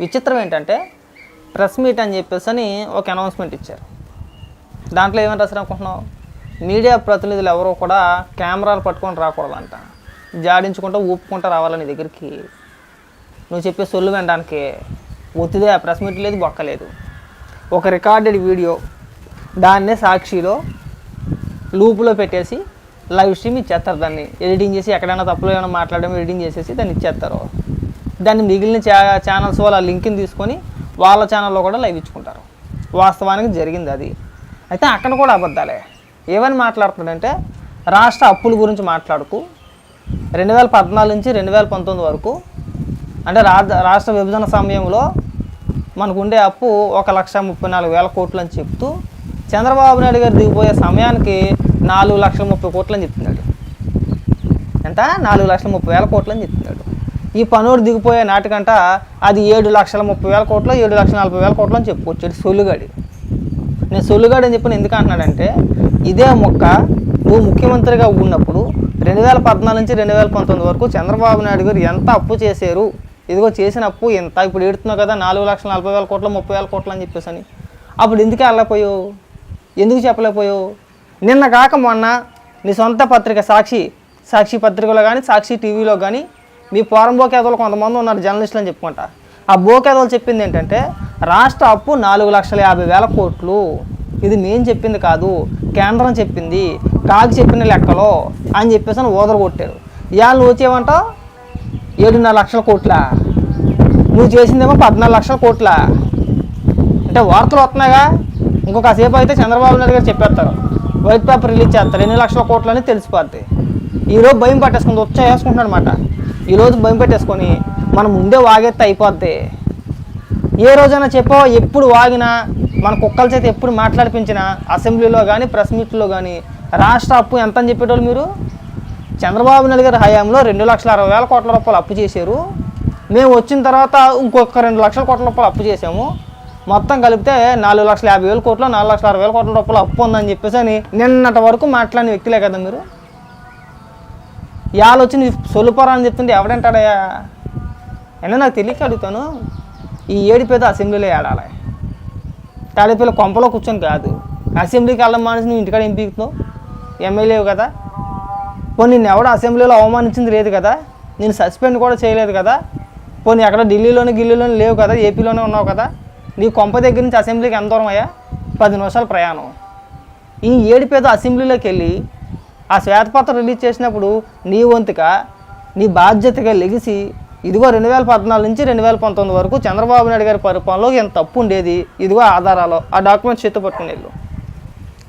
విచిత్రం ఏంటంటే press meet అని చెప్పేసి అని ఒక అనౌన్స్మెంట్ ఇచ్చారు. దాంట్లో ఏమని రాశారు అనుకుంటున్నావు మీడియా ప్రతినిధులు ఎవరో కూడా కెమెరాలు పట్టుకొని రాకూడదంట. జాడించుకుంటూ ఊపుకుంటూ రావాలని నీ దగ్గరికి? నువ్వు చెప్పే సొల్లు వినడానికి. ఒత్తిదే ప్రెస్ మీట్ లేదు బొక్కలేదు. ఒక రికార్డెడ్ వీడియో దాన్నే సాక్షిలో లూపులో పెట్టేసి లైవ్ స్ట్రీమ్ ఇచ్చేస్తారు దాన్ని. ఎడిటింగ్ చేసి ఎక్కడైనా తప్పులు ఏమైనా మాట్లాడడం ఎడిటింగ్ చేసేసి దాన్ని ఇచ్చేస్తారు. దాన్ని మిగిలిన ఛా ఛానల్స్ వాళ్ళ లింక్ని తీసుకొని వాళ్ళ ఛానల్లో కూడా లైవ్ ఇచ్చుకుంటారు. వాస్తవానికి జరిగింది అది. అయితే అక్కడ కూడా అబద్ధాలే. ఏమని మాట్లాడుతున్నాడంటే రాష్ట్ర అప్పుల గురించి మాట్లాడుకు. రెండు వేల పద్నాలుగు నుంచి రెండు వేల పంతొమ్మిది వరకు అంటే రాజ రాష్ట్ర విభజన సమయంలో మనకు ఉండే అప్పు ఒక లక్ష ముప్పై నాలుగు వేల కోట్లు అని చెప్తూ చంద్రబాబు నాయుడు గారు దిగిపోయే సమయానికి నాలుగు లక్షల ముప్పై కోట్లు అని చెప్తున్నాడు. ఎంత? నాలుగు లక్షల ముప్పై వేల కోట్లు అని చెప్తున్నాడు. ఈ పనోడు దిగిపోయే నాటికంట అది ఏడు లక్షల ముప్పై వేల కోట్లు ఏడు లక్షల నలభై వేల కోట్లు అని చెప్పుకొచ్చాడు సొల్లుగాడి. నేను సొల్లుగాడు అని చెప్పిన ఎందుకు అంటున్నాడంటే ఇదే మొక్క నువ్వు ముఖ్యమంత్రిగా ఉన్నప్పుడు రెండు వేల పద్నాలుగు నుంచి రెండు వేల పంతొమ్మిది వరకు చంద్రబాబు నాయుడు గారు ఎంత అప్పు చేశారు? ఇదిగో చేసిన అప్పు ఎంత? ఇప్పుడు ఏడుతున్నావు కదా నాలుగు లక్షల నలభై వేల కోట్లు ముప్పై వేల కోట్లు అని చెప్పేసి అని. అప్పుడు ఎందుకు వెళ్ళకపోయావు ఎందుకు చెప్పలేకపోయావు? నిన్న కాక మొన్న నీ సొంత పత్రిక సాక్షి సాక్షి పత్రికలో కానీ సాక్షి టీవీలో కానీ మీ పోరంబోకేదలు కొంతమంది ఉన్నారు జర్నలిస్టులు అని చెప్పుకుంటా. ఆ బోకేదలు చెప్పింది ఏంటంటే రాష్ట్ర అప్పు నాలుగు లక్షల యాభై వేల కోట్లు. ఇది నేను చెప్పింది కాదు కేంద్రం చెప్పింది కాకి చెప్పిన లెక్కలో అని చెప్పేసి అని ఓదర కొట్టారు. ఇవాళ నువ్వు ఏడున్నర లక్షల కోట్ల. నువ్వు చేసిందేమో పద్నాలుగు లక్షల కోట్ల. అంటే వార్తలు వస్తున్నాయిగా. ఇంకొక సేపు అయితే చంద్రబాబు నాయుడు గారు చెప్పేస్తారు వైట్ పేపర్ రిలీజ్ చేస్తారు ఎన్ని లక్షల కోట్లు అని తెలిసిపోద్ది. ఈరోజు భయం పట్టేసుకుని వచ్చా వేసుకుంటున్నాడు అనమాట ఈరోజు భయం పెట్టేసుకొని మనం ముందే వాగేస్తే అయిపోద్ది. ఏ రోజైనా చెప్పో ఎప్పుడు వాగినా మన కుక్కల చేత ఎప్పుడు మాట్లాడిపించినా అసెంబ్లీలో కానీ ప్రెస్ మీట్లో కానీ రాష్ట్ర అప్పు ఎంత అని చెప్పేటోళ్ళు మీరు? చంద్రబాబు నాయుడు గారి హయాంలో రెండు లక్షల అరవై వేల కోట్ల రూపాయలు అప్పు చేశారు. మేము వచ్చిన తర్వాత ఇంకొక రెండు లక్షల కోట్ల రూపాయలు అప్పు చేసాము మొత్తం కలిపితే నాలుగు లక్షల యాభై వేల కోట్లు నాలుగు లక్షల అరవై వేల కోట్ల రూపాయలు అప్పు ఉందని చెప్పేసి అని నిన్నటి వరకు మాట్లాడిన వ్యక్తులే కదా మీరు? ఇవాళ వచ్చి నీ సొలుపరా అని చెప్తుంటే ఎవడంటాడయ్యా? అయినా నాకు తెలియక అడుగుతాను. ఈ ఏడిపేద అసెంబ్లీలో ఏడాలి. తాడేపల్లి కొంపలో కూర్చొని కాదు. అసెంబ్లీకి వెళ్ళడం మానేసి నువ్వు ఇంటికాడ ఏం ఎమ్మెల్యేవు కదా. పోనీ నిన్ను ఎవడ అసెంబ్లీలో అవమానించింది లేదు కదా? నేను సస్పెండ్ కూడా చేయలేదు కదా? పోనీ ఎక్కడ ఢిల్లీలోని గిల్లీలోని లేవు కదా? ఏపీలోనే ఉన్నావు కదా? నీ కొంప దగ్గర నుంచి అసెంబ్లీకి ఎంత దూరం అయ్యా? పది నిమిషాల ప్రయాణం. ఈ ఏడిపేద అసెంబ్లీలోకి వెళ్ళి ఆ శ్వేతపత్రం రిలీజ్ చేసినప్పుడు నీ వంతుగా నీ బాధ్యతగా లెగిసి ఇదిగో రెండు వేల పద్నాలుగు నుంచి రెండు వేల పంతొమ్మిది వరకు చంద్రబాబు నాయుడు గారి పరిపాలనలో ఎంత తప్పు ఉండేది? ఇదిగో ఆధారాలు. ఆ డాక్యుమెంట్స్ చేతి పట్టుకుని వెళ్ళు.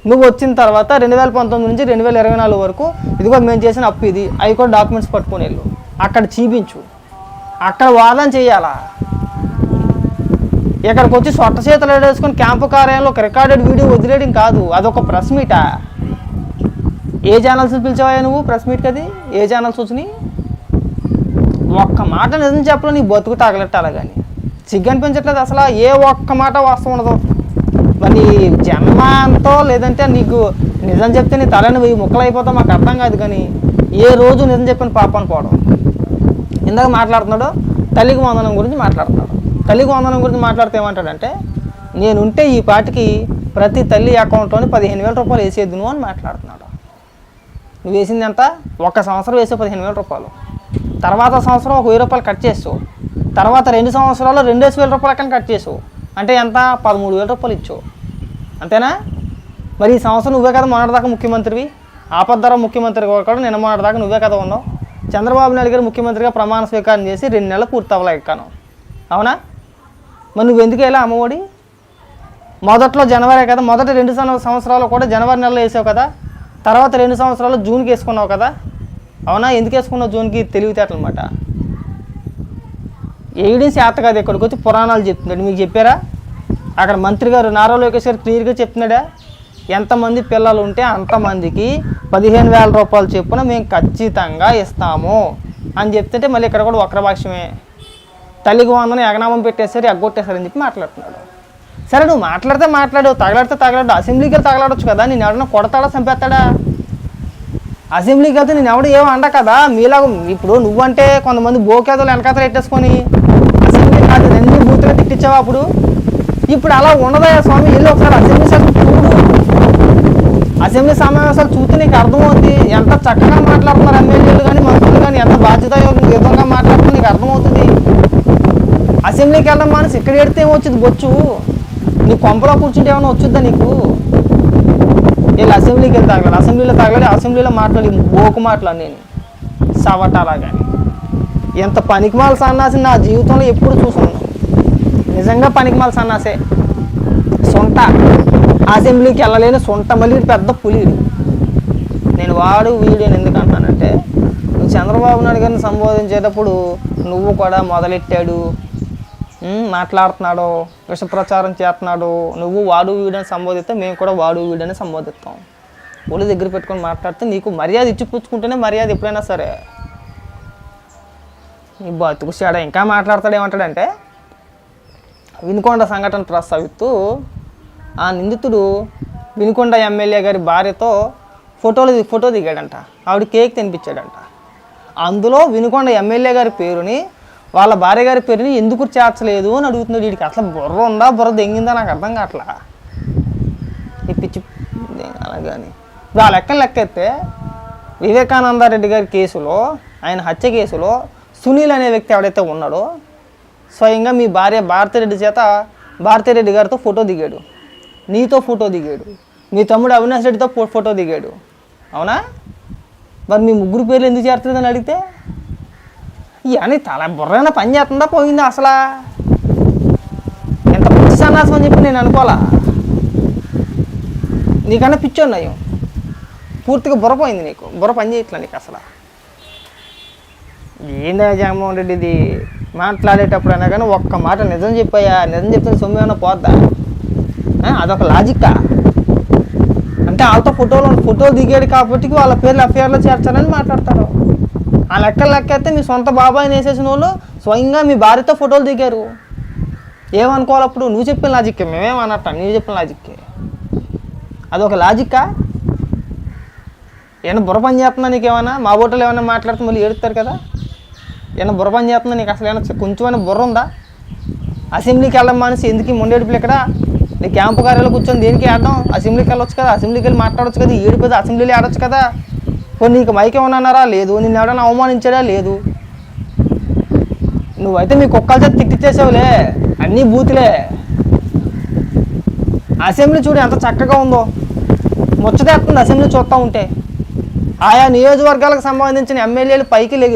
నువ్వు వచ్చిన తర్వాత రెండు వేల పంతొమ్మిది నుంచి రెండు వేల ఇరవై నాలుగు వరకు ఇదిగో మేము చేసిన అప్పు ఇది. అవి కూడా డాక్యుమెంట్స్ పట్టుకుని వెళ్ళు. అక్కడ చూపించు. అక్కడ వాదన చేయాలా? ఇక్కడికి వచ్చి సొట్ట చేతులు వేసుకొని క్యాంపు కార్యాలయంలో ఒక రికార్డెడ్ వీడియో వదిలేయడం కాదు. అదొక ప్రెస్ మీటా. ఏ ఛానల్స్ పిలిచావా నువ్వు? ప్రెస్ మీట్కి అది ఏ ఛానల్స్ వచ్చినాయి ఒక్క మాట నిజం చెప్పలో నీ బతుకు తగలెట్టాలి కానీ. సిగ్గు అనిపించట్లేదు అసలు. ఏ ఒక్క మాట వాస్తవం ఉండదు. మరి జన్మంతో లేదంటే నీకు నిజం చెప్తే నీ తలని వెయ్యి ముక్కలు అయిపోతావు మాకు అర్థం కాదు కానీ ఏ రోజు నిజం చెప్పిన పాప పోవడం ఇందాక మాట్లాడుతున్నాడు తల్లికి వందనం గురించి మాట్లాడుతున్నాడు. తల్లికి వందనం గురించి మాట్లాడితే ఏమంటాడంటే నేనుంటే ఈ పాటికి ప్రతి తల్లి అకౌంట్లోని పదిహేను వేల రూపాయలు వేసేద్దును అని మాట్లాడుతున్నాడు. నువ్వు వేసింది ఎంత? ఒక సంవత్సరం వేసే పదిహేను వేల రూపాయలు. తర్వాత సంవత్సరం ఒక వెయ్యి రూపాయలు కట్ చేసావు తర్వాత రెండు సంవత్సరాలు రెండేసి వేల రూపాయలు కన్నా కట్ చేసావు అంటే ఎంత? పదమూడు వేల రూపాయలు ఇచ్చావు అంతేనా? మరి ఈ సంవత్సరం నువ్వే కదా మొన్నటిదాకా ముఖ్యమంత్రివి. ఆపద్దర ముఖ్యమంత్రి కూడా నిన్న మొన్నటిదాకా నువ్వే కదా ఉన్నావు. చంద్రబాబు నాయుడు గారు ముఖ్యమంత్రిగా ప్రమాణ స్వీకారం చేసి రెండు నెలలు పూర్తి అవ్వలేకాను అవునా? మరి నువ్వు ఎందుకు వెళ్ళా అమ్మఒడి? మొదట్లో జనవరి కదా మొదటి రెండు సంవత్సరాలు కూడా జనవరి నెలలో వేసావు కదా. తర్వాత రెండు సంవత్సరాలు జూన్కి వేసుకున్నావు కదా? అవునా? ఎందుకు వేసుకున్నావు జూన్కి? తెలివితేటలమాట అనమాట ఏడిని కాదు ఇక్కడికి వచ్చి పురాణాలు చెప్తున్నాడు. మీకు చెప్పారా? అక్కడ మంత్రి గారు నారా లోకేష్ గారు క్లియర్గా చెప్తున్నాడా? ఎంతమంది పిల్లలు ఉంటే అంతమందికి పదిహేను వేల రూపాయలు చెప్పున మేము ఖచ్చితంగా ఇస్తాము అని చెప్తుంటే మళ్ళీ ఇక్కడ కూడా వక్రభాష్యమే. తల్లికి వందని ఎగనామం పెట్టేసరి ఎగ్గొట్టేశారని చెప్పి మాట్లాడుతున్నాడు. సరే నువ్వు మాట్లాడితే మాట్లాడు తగలాడితే తగలాడు అసెంబ్లీకి వెళ్ళి తగలాడొచ్చు కదా నేను ఎవడన్నా కొడతాడా చంపేస్తాడా? అసెంబ్లీకి వెళ్తే నేను ఎవడు ఏమో అండ కదా మీలాగా ఇప్పుడు నువ్వంటే కొంతమంది బోకేదలు వెనకాతలు పెట్టేసుకొని అసెంబ్లీ కాదు రెండు బూతులు వచ్చావా అప్పుడు? ఇప్పుడు అలా ఉండదయ్యా స్వామి? వెళ్ళి ఒకసారి అసెంబ్లీ సార్ చూడు. అసెంబ్లీ సమావేశాలు చూస్తే నీకు అర్థమవుతుంది ఎంత చక్కగా మాట్లాడుతున్నారు ఎమ్మెల్యేలు కానీ మంత్రులు కానీ ఎంత బాధ్యతాయుతంగా మాట్లాడుతున్నారు నీకు అర్థమవుతుంది. అసెంబ్లీకి వెళ్ళడం మానేసి ఇక్కడ ఎడితే ఏమొచ్చింది బొచ్చు? నీ కొంపలో కూర్చుంటే ఏమైనా వచ్చుద్దా నీకు? వీళ్ళు అసెంబ్లీకి వెళ్ళి తాగలేదు? అసెంబ్లీలో తాగలేదు? అసెంబ్లీలో మాట్లాడి బోకు మాట్లాడు నేను. సవటాలా కానీ ఎంత పనికిమాల సన్నాసి నా జీవితంలో ఎప్పుడు చూసాను? నిజంగా పనికిమాల సన్నాసే. సొంట. అసెంబ్లీకి వెళ్ళలేని సొంట మళ్ళీ పెద్ద పులిడు. నేను వాడు వీడియో ఎందుకు అంటానంటే నువ్వు చంద్రబాబు నాయుడు గారిని సంబోధించేటప్పుడు నువ్వు కూడా మొదలెట్టాడు. మాట్లాడుతున్నాడు విషప్రచారం చేస్తున్నాడు నువ్వు వాడు వీడని సంబోధిస్తే మేము కూడా వాడు వీడని సంబోధిస్తాం. ఒళ్ళు దగ్గర పెట్టుకొని మాట్లాడితే నీకు మర్యాద ఇచ్చి పుచ్చుకుంటేనే మర్యాద ఎప్పుడైనా సరే. నీ బతుకు ఇంకా మాట్లాడతాడు ఏమంటాడంటే వినుకొండ సంఘటన ప్రస్తావిస్తూ ఆ నిందితుడు వినుకొండ ఎమ్మెల్యే గారి భార్యతో ఫోటోలు ఫోటో దిగాడంట. ఆవిడ కేక్ తినిపించాడంట. అందులో వినుకొండ ఎమ్మెల్యే గారి పేరుని వాళ్ళ భార్య గారి పేరుని ఎందుకు చేర్చలేదు అని అడుగుతున్నాడు వీడికి. అసలు బుర్ర ఉందా? బుర్ర దెంగిందా? నాకు అర్థం కావట్లా. ఈ పిచ్చి అలాగని ఇప్పుడు ఆ లెక్కలు లెక్కెత్తే వివేకానందారెడ్డి గారి కేసులో ఆయన హత్య కేసులో సునీల్ అనే వ్యక్తి ఎవడైతే ఉన్నాడో స్వయంగా మీ భార్య భారతిరెడ్డి చేత భారతిరెడ్డి గారితో ఫోటో దిగాడు. నీతో ఫోటో దిగాడు. మీ తమ్ముడు అవినాష్ రెడ్డితో ఫోటో దిగాడు. అవునా? మరి మీ ముగ్గురు పేర్లు ఎందుకు చేరుతుందని అడిగితే? ఇవన్నీ తల బుర్రైనా పని చేస్తుందా పోయింది అసలా? ఎంత పిచ్చి సన్నాసం అని చెప్పి నేను అనుకోవాలా? నీకన్నా పిచ్చి ఉన్నాయి పూర్తిగా బుర్ర పోయింది నీకు. బుర్ర పని చేయట్లే నీకు అసలు? ఏందా జగన్మోహన్ రెడ్డి ఇది? మాట్లాడేటప్పుడు అయినా కానీ ఒక్క మాట నిజం చెప్పాయా? నిజం చెప్తే సొమ్ము ఏమైనా పోద్దా? అదొక లాజిక్కా అంటే వాళ్ళతో ఫోటోలు ఫోటోలు దిగాడు కాబట్టి వాళ్ళ పేర్లు అఫేర్లో చేర్చాలని మాట్లాడతారు. ఆ లెక్క లెక్క అయితే మీ సొంత బాబాయ్ని వేసేసిన వాళ్ళు స్వయంగా మీ భార్యతో ఫోటోలు దిగారు. ఏమనుకోవాలి అప్పుడు? నువ్వు చెప్పిన లాజిక్కే మేమేమన్నట్ట నువ్వు చెప్పిన లాజిక్కే అదొక లాజిక్కా ఏమైనా బుర్ర పని చేస్తున్నా నీకు ఏమైనా మా బోటలు ఏమైనా మాట్లాడితే మళ్ళీ ఏడుతారు కదా? ఏమైనా బుర్ర పని చేస్తున్నా నీకు అసలు ఏమైనా కొంచెమైనా బుర్ర ఉందా? అసెంబ్లీకి వెళ్ళడం మానేసి ఎందుకు ముండేడుపులు ఇక్కడ? నీ క్యాంపు కార్యాలయం కూర్చొని దేనికి ఆడడం? అసెంబ్లీకి వెళ్ళొచ్చు కదా అసెంబ్లీకి వెళ్ళి మాట్లాడవచ్చు కదా ఏడు పెద్ద అసెంబ్లీలో ఆడొచ్చు కదా? పోనీ నీకు మైకే ఏమన్నా లేదు. నిన్ను ఎవడన్నా అవమానించాడా? లేదు. నువ్వైతే మీ కుక్కల చేత తిట్టిచ్చేసావులే అన్నీ బూతులే. అసెంబ్లీ చూడు ఎంత చక్కగా ఉందో. ముచ్చటేస్తుంది అసెంబ్లీ చూస్తూ ఉంటే. ఆయా నియోజకవర్గాలకు సంబంధించిన ఎమ్మెల్యేలు పైకి లెగి